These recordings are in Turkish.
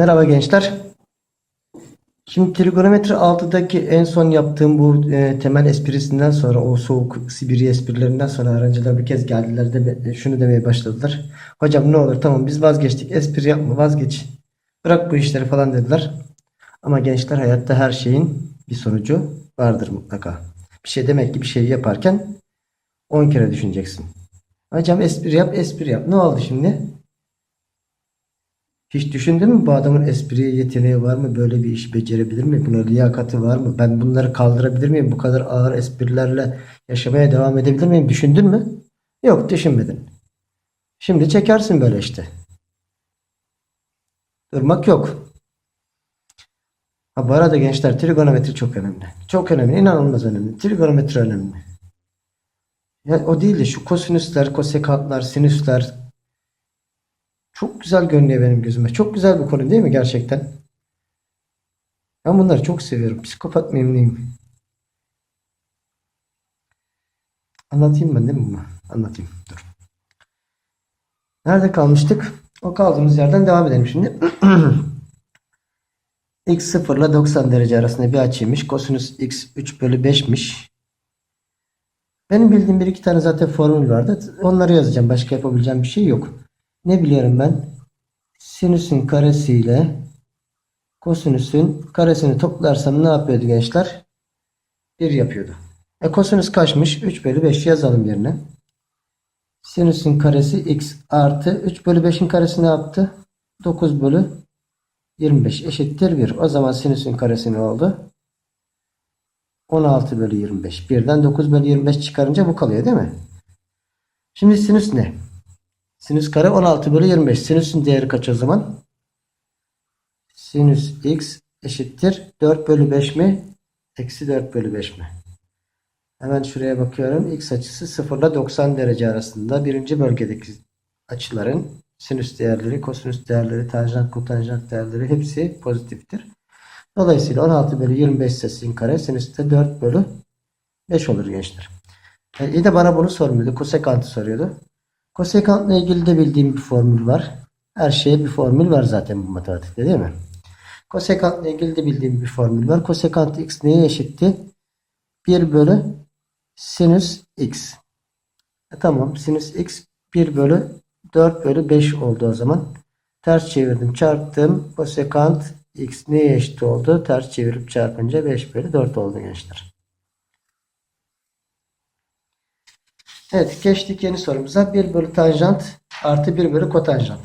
Merhaba gençler. Şimdi trigonometri 6'daki en son yaptığım bu e, temel esprisinden sonra o soğuk Sibirya esprilerinden sonra öğrenciler bir kez geldiler de şunu demeye başladılar. Hocam ne olur tamam biz vazgeçtik espri yapma vazgeç. Bırak bu işleri falan dediler. Ama gençler hayatta her şeyin bir sonucu vardır mutlaka. Bir şey demek ki bir şey yaparken 10 kere düşüneceksin. Hocam espri yap espri yap. Ne oldu şimdi? Hiç düşündün mü bu adamın espriye yeteneği var mı? Böyle bir iş becerebilir mi? Buna liyakati var mı? Ben bunları kaldırabilir miyim? Bu kadar ağır esprilerle yaşamaya devam edebilir miyim? Düşündün mü? Yok düşünmedin. Şimdi çekersin böyle işte. Durmak yok. Ha, bu arada gençler trigonometri çok önemli. Çok önemli. inanılmaz önemli. Trigonometri önemli. Ya o değil de şu kosinüsler, kosekantlar, sinüsler, çok güzel görünüyor benim gözüme. Çok güzel bir konu değil mi gerçekten? Ben bunları çok seviyorum. Psikopat neyim? Anlatayım ben değil mi? Anlatayım. Dur. Nerede kalmıştık? O kaldığımız yerden devam edelim şimdi. x 0 ile 90 derece arasında bir açıymış. Kosinüs x 3 bölü 5'miş. Benim bildiğim bir iki tane zaten formül vardı. Onları yazacağım. Başka yapabileceğim bir şey yok. Ne biliyorum ben? Sinüsün karesiyle kosinüsün karesini toplarsam ne yapıyordu gençler? 1 yapıyordu. E kosinüs kaçmış? 3 bölü 5 yazalım yerine. Sinüsün karesi x artı 3 bölü 5'in karesi ne yaptı? 9 bölü 25 eşittir 1. O zaman sinüsün karesi ne oldu? 16 bölü 25. Birden 9 bölü 25 çıkarınca bu kalıyor değil mi? Şimdi sinüs ne? Sinüs kare 16 bölü 25. Sinüsün değeri kaç o zaman? Sinüs x eşittir. 4 bölü 5 mi? Eksi 4 bölü 5 mi? Hemen şuraya bakıyorum. X açısı 0 ile 90 derece arasında. Birinci bölgedeki açıların sinüs değerleri, kosinüs değerleri, tanjant, kotanjant değerleri hepsi pozitiftir. Dolayısıyla 16 bölü 25 ise sin kare. Sinüs de 4 bölü 5 olur gençler. E, iyi de bana bunu sormuyordu. Kosekantı soruyordu. Kosekantla ilgili de bildiğim bir formül var. Her şeye bir formül var zaten bu matematikte değil mi? Kosekantla ilgili de bildiğim bir formül var. Kosekant x neye eşitti? 1 bölü sinüs x. E tamam sinüs x 1 bölü 4 bölü 5 oldu o zaman. Ters çevirdim çarptım. Kosekant x neye eşit oldu? Ters çevirip çarpınca 5 bölü 4 oldu gençler. Evet geçtik yeni sorumuza. 1 bölü tanjant artı 1 bölü kotanjant.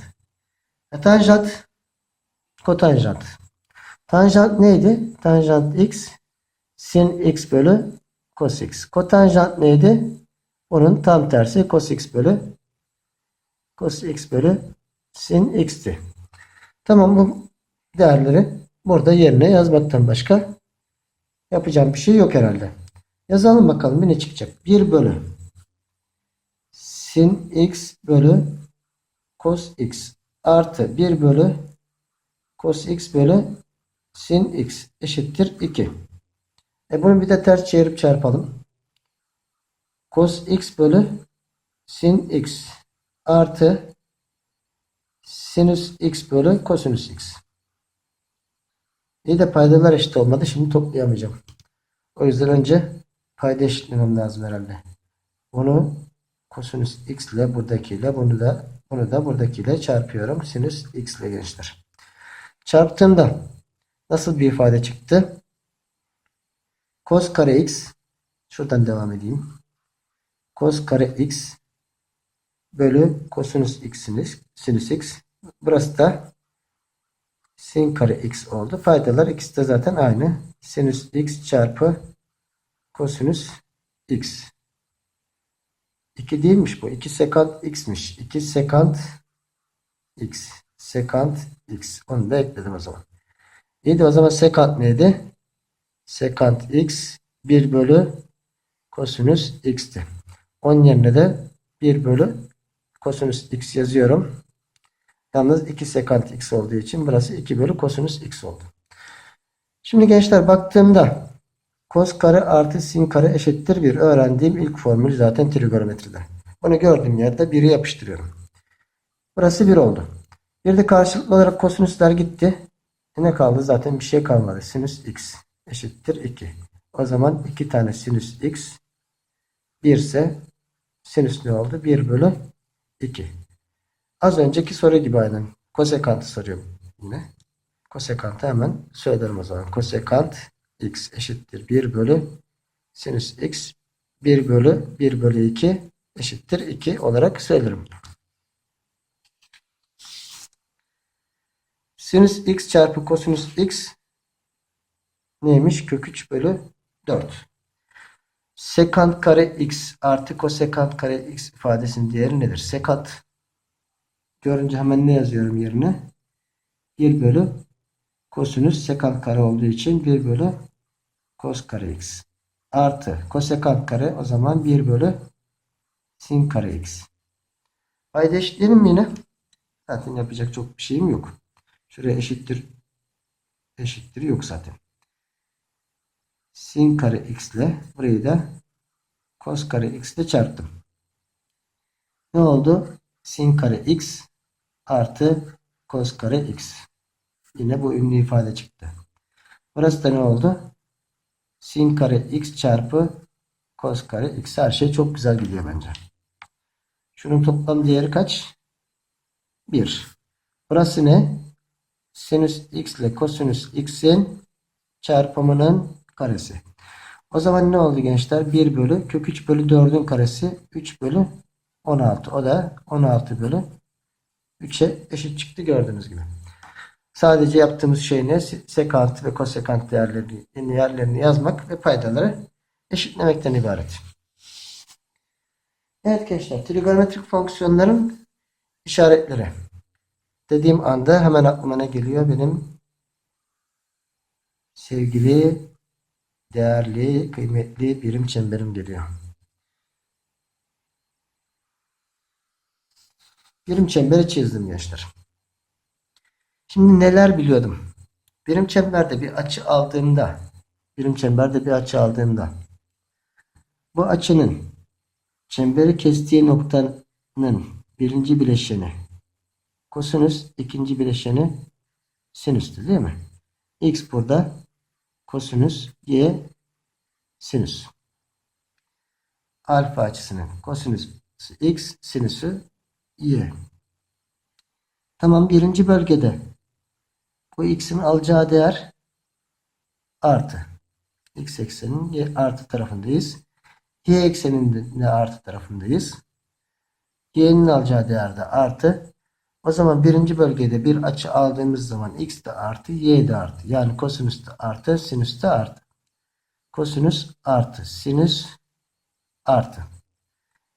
E, tanjant kotanjant. Tanjant neydi? Tanjant x sin x bölü cos x. Kotanjant neydi? Onun tam tersi cos x bölü cos x bölü sin x'ti. Tamam bu değerleri burada yerine yazmaktan başka yapacağım bir şey yok herhalde. Yazalım bakalım ne çıkacak. 1 bölü sin x bölü cos x artı 1 bölü cos x bölü sin x eşittir 2. E bunu bir de ters çevirip çarpalım. Cos x bölü sin x artı sinüs x bölü kosinüs x. İyi de paydalar eşit olmadı. Şimdi toplayamayacağım. O yüzden önce payda eşitlemem lazım herhalde. Bunu kosinüs x ile buradakiyle bunu da bunu da buradakiyle çarpıyorum. Sinüs x ile gençler. Çarptığımda nasıl bir ifade çıktı? Cos kare x şuradan devam edeyim. Cos kare x bölü kosinüs x sinüs, sinüs x. Burası da sin kare x oldu. Faydalar ikisi de zaten aynı. Sinüs x çarpı kosinüs x. 2 değilmiş bu. 2 sekant x'miş. 2 sekant x. Sekant x. Onu da ekledim o zaman. İyi de o zaman sekant neydi? Sekant x 1 bölü kosinüs x'ti. Onun yerine de 1 bölü kosinüs x yazıyorum. Yalnız 2 sekant x olduğu için burası 2 bölü kosinüs x oldu. Şimdi gençler baktığımda Kos kare artı sin kare eşittir 1. Öğrendiğim ilk formül zaten trigonometride. Bunu gördüğüm yerde 1'i yapıştırıyorum. Burası 1 oldu. Bir de karşılıklı olarak kosinüsler gitti. E ne kaldı? Zaten bir şey kalmadı. Sinüs x eşittir 2. O zaman 2 tane sinüs x 1 ise sinüs ne oldu? 1 bölü 2. Az önceki soru gibi aynen. Kosekantı soruyorum yine. Kosekantı hemen söylerim o zaman. Kosekant x eşittir 1 bölü sinüs x 1 bölü 1 bölü 2 eşittir 2 olarak söylerim. Sinüs x çarpı kosinüs x neymiş? Kök 3 bölü 4. Sekant kare x artı kosekant kare x ifadesinin değeri nedir? Sekant görünce hemen ne yazıyorum yerine? 1 bölü kosinüs sekant kare olduğu için 1 bölü kos kare x artı kosekant kare o zaman 1 bölü sin kare x. Payda eşitleyelim mi yine? Zaten yapacak çok bir şeyim yok. Şuraya eşittir eşittir yok zaten. Sin kare x ile burayı da cos kare x ile çarptım. Ne oldu? Sin kare x artı cos kare x. Yine bu ünlü ifade çıktı. Burası da ne oldu? Sin kare x çarpı cos kare x. Her şey çok güzel gidiyor bence. Şunun toplam değeri kaç? 1. Burası ne? Sinüs x ile kosinüs x'in çarpımının karesi. O zaman ne oldu gençler? 1 bölü kök 3 bölü 4'ün karesi 3 bölü 16. O da 16 bölü 3'e eşit çıktı gördüğünüz gibi. Sadece yaptığımız şey ne? Sekant ve kosekant değerlerini, yerlerini yazmak ve paydaları eşitlemekten ibaret. Evet gençler, trigonometrik fonksiyonların işaretleri. Dediğim anda hemen aklıma ne geliyor? Benim sevgili, değerli, kıymetli birim çemberim geliyor. Birim çemberi çizdim gençler. Şimdi neler biliyordum? Birim çemberde bir açı aldığımda, birim çemberde bir açı aldığımda, bu açının çemberi kestiği noktanın birinci bileşeni kosinüs, ikinci bileşeni sinüstü değil mi? X burada kosinüs, Y sinüs. Alfa açısının kosinüs X, sinüsü Y. Tamam birinci bölgede bu x'in alacağı değer artı. x eksenin y artı tarafındayız. y ekseninin de artı tarafındayız. y'nin alacağı değer de artı. O zaman birinci bölgede bir açı aldığımız zaman x de artı y de artı. Yani kosinüs de artı sinüs de artı. Kosinüs artı sinüs artı.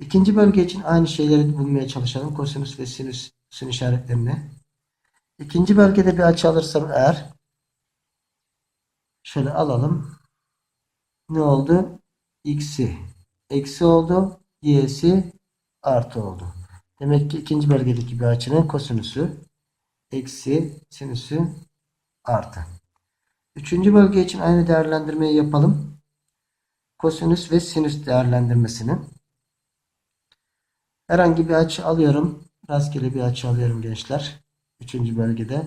İkinci bölge için aynı şeyleri bulmaya çalışalım. Kosinüs ve sinüsün işaretlerini. İkinci bölgede bir açı alırsam eğer şöyle alalım. Ne oldu? X'i eksi oldu. Y'si artı oldu. Demek ki ikinci bölgedeki bir açının kosinüsü eksi sinüsü artı. Üçüncü bölge için aynı değerlendirmeyi yapalım. Kosinüs ve sinüs değerlendirmesini. Herhangi bir açı alıyorum. Rastgele bir açı alıyorum gençler. Üçüncü bölgede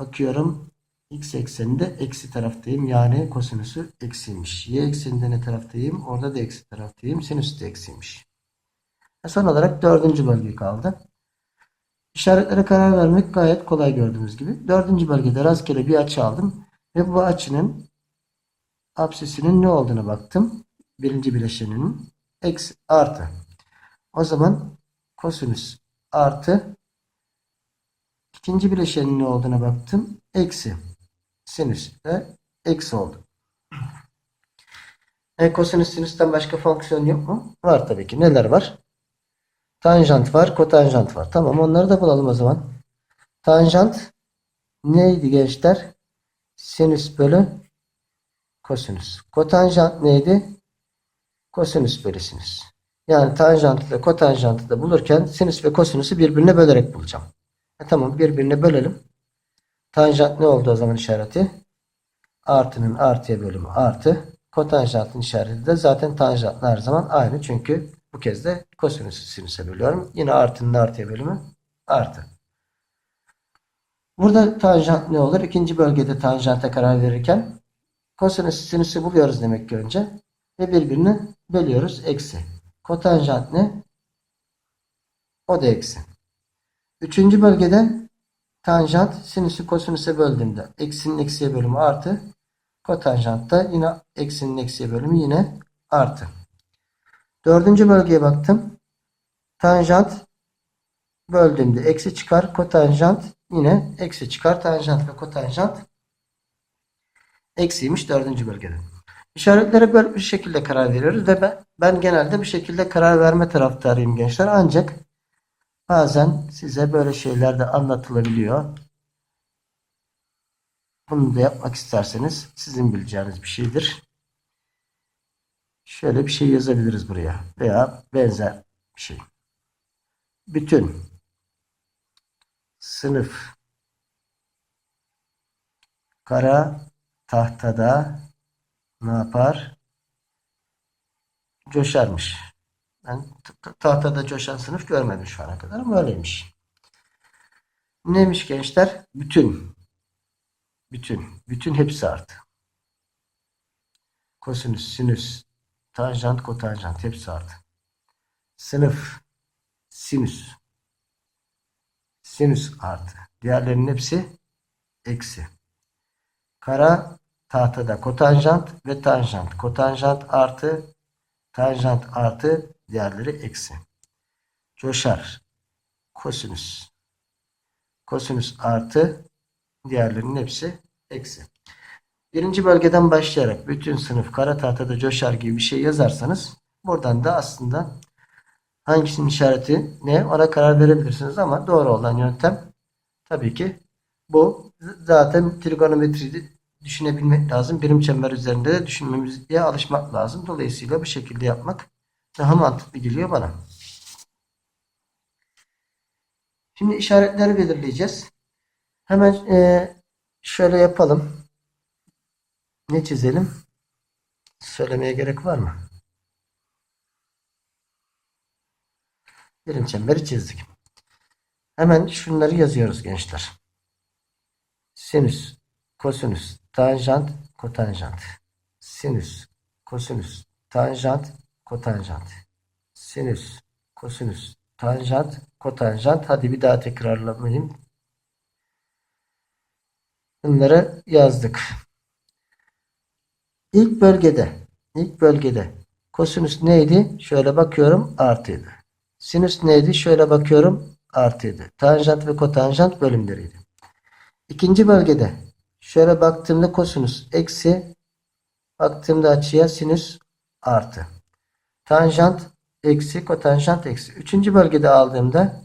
bakıyorum. X ekseninde eksi taraftayım. Yani kosinüsü eksiymiş. Y ekseninde ne taraftayım? Orada da eksi taraftayım. Sinüs de eksiymiş. Ve son olarak dördüncü bölge kaldı. İşaretlere karar vermek gayet kolay gördüğünüz gibi. Dördüncü bölgede rastgele bir açı aldım. Ve bu açının apsisinin ne olduğuna baktım. Birinci bileşeninin eksi artı. O zaman kosinüs artı ikinci bileşenin ne olduğuna baktım. Eksi. Sinüs de eksi oldu. E, kosinüs sinüsten başka fonksiyon yok mu? Var tabii ki. Neler var? Tanjant var, kotanjant var. Tamam onları da bulalım o zaman. Tanjant neydi gençler? Sinüs bölü kosinüs. Kotanjant neydi? Kosinüs bölü sinüs. Yani tanjantı ile kotanjantı da bulurken sinüs ve kosinüsü birbirine bölerek bulacağım. E tamam birbirine bölelim. Tanjant ne oldu o zaman işareti? Artının artıya bölümü artı. Kotanjantın işareti de zaten tanjantla her zaman aynı. Çünkü bu kez de kosinüsü sinüse bölüyorum. Yine artının artıya bölümü artı. Burada tanjant ne olur? İkinci bölgede tanjanta karar verirken kosinüs sinüsü buluyoruz demek ki önce. Ve birbirini bölüyoruz. Eksi. Kotanjant ne? O da eksi. Üçüncü bölgede tanjant sinüsü kosinüse böldüğümde eksinin eksiye bölümü artı kotanjant da yine eksinin eksiye bölümü yine artı. Dördüncü bölgeye baktım. Tanjant böldüğümde eksi çıkar. Kotanjant yine eksi çıkar. Tanjant ve kotanjant eksiymiş dördüncü bölgede. İşaretlere böyle bir şekilde karar veriyoruz ve ben, ben genelde bir şekilde karar verme taraftarıyım gençler. Ancak bazen size böyle şeyler de anlatılabiliyor. Bunu da yapmak isterseniz sizin bileceğiniz bir şeydir. Şöyle bir şey yazabiliriz buraya veya benzer bir şey. Bütün sınıf kara tahtada ne yapar? Coşarmış. Ben tahtada coşan sınıf görmedim şu ana kadar ama öyleymiş. Neymiş gençler? Bütün. Bütün. Bütün hepsi artı. Kosinüs, sinüs, tanjant, kotanjant hepsi artı. Sınıf, sinüs. Sinüs artı. Diğerlerinin hepsi eksi. Kara tahtada kotanjant ve tanjant. Kotanjant artı tanjant artı diğerleri eksi. Coşar. Kosinüs. Kosinüs artı diğerlerinin hepsi eksi. Birinci bölgeden başlayarak bütün sınıf kara tahtada coşar gibi bir şey yazarsanız buradan da aslında hangisinin işareti ne ona karar verebilirsiniz ama doğru olan yöntem tabii ki bu. Zaten trigonometri düşünebilmek lazım. Birim çember üzerinde de düşünmemize alışmak lazım. Dolayısıyla bu şekilde yapmak daha mantıklı geliyor bana. Şimdi işaretleri belirleyeceğiz. Hemen e, şöyle yapalım. Ne çizelim? Söylemeye gerek var mı? Birim çemberi çizdik. Hemen şunları yazıyoruz gençler. Sinüs, kosinüs, tanjant, kotanjant. Sinüs, kosinüs, tanjant, kotanjant. Sinüs, kosinüs, tanjant, kotanjant. Hadi bir daha tekrarlamayayım. Bunları yazdık. İlk bölgede, ilk bölgede kosinüs neydi? Şöyle bakıyorum artıydı. Sinüs neydi? Şöyle bakıyorum artıydı. Tanjant ve kotanjant bölümleriydi. İkinci bölgede şöyle baktığımda kosinüs eksi baktığımda açıya sinüs artı. Tanjant eksi kotanjant eksi. Üçüncü bölgede aldığımda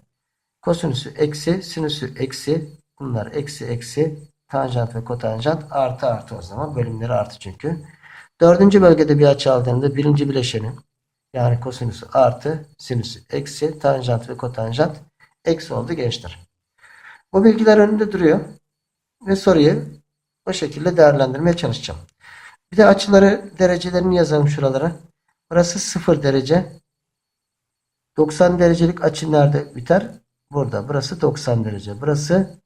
kosinüsü eksi sinüsü eksi bunlar eksi eksi tanjant ve kotanjant artı artı o zaman bölümleri artı çünkü. Dördüncü bölgede bir açı aldığımda birinci bileşenin yani kosinüsü artı sinüsü eksi tanjant ve kotanjant eksi oldu gençler. Bu bilgiler önünde duruyor ve soruyu o şekilde değerlendirmeye çalışacağım. Bir de açıları derecelerini yazalım şuralara. Burası 0 derece. 90 derecelik açı nerede biter? Burada. Burası 90 derece. Burası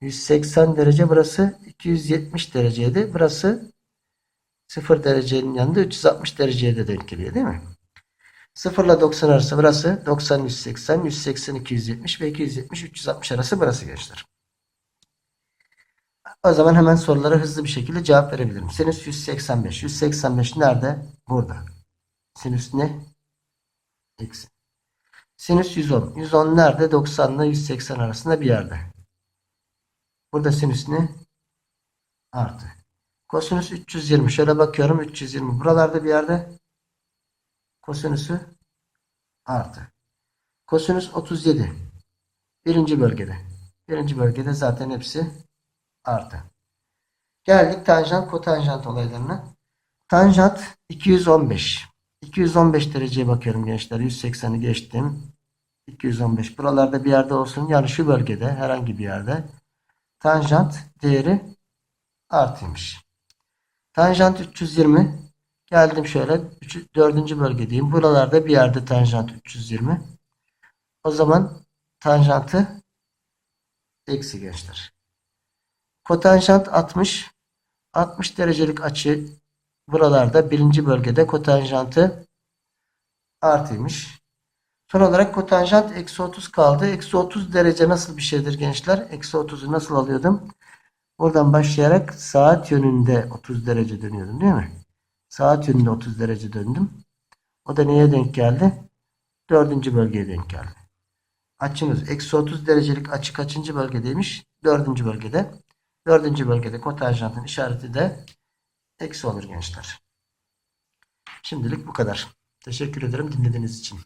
180 derece. Burası 270 dereceydi. Burası 0 derecenin yanında 360 dereceye de denk geliyor değil mi? 0 ile 90 arası burası. 90 180, 180 270 ve 270 360 arası burası gençler. O zaman hemen sorulara hızlı bir şekilde cevap verebilirim. Sinüs 185. 185 nerede? Burada. Sinüs ne? Eksi. Sinüs 110. 110 nerede? 90 ile 180 arasında bir yerde. Burada sinüs ne? Artı. Kosinüs 320. Şöyle bakıyorum. 320. Buralarda bir yerde kosinüsü artı. Kosinüs 37. Birinci bölgede. Birinci bölgede zaten hepsi artı. Geldik tanjant kotanjant olaylarına. Tanjant 215. 215 dereceye bakıyorum gençler. 180'i geçtim. 215. Buralarda bir yerde olsun. Yani şu bölgede herhangi bir yerde. Tanjant değeri artıymış. Tanjant 320. Geldim şöyle. 3, 4. bölgedeyim. Buralarda bir yerde tanjant 320. O zaman tanjantı eksi gençler. Kotanjant 60. 60 derecelik açı buralarda birinci bölgede kotanjantı artıymış. Son olarak kotanjant eksi 30 kaldı. Eksi 30 derece nasıl bir şeydir gençler? Eksi 30'u nasıl alıyordum? Buradan başlayarak saat yönünde 30 derece dönüyordum değil mi? Saat yönünde 30 derece döndüm. O da neye denk geldi? Dördüncü bölgeye denk geldi. Açımız eksi 30 derecelik açı kaçıncı bölgedeymiş? Dördüncü bölgede. Dördüncü bölgede kotanjantın işareti de eksi olur gençler. Şimdilik bu kadar. Teşekkür ederim dinlediğiniz için.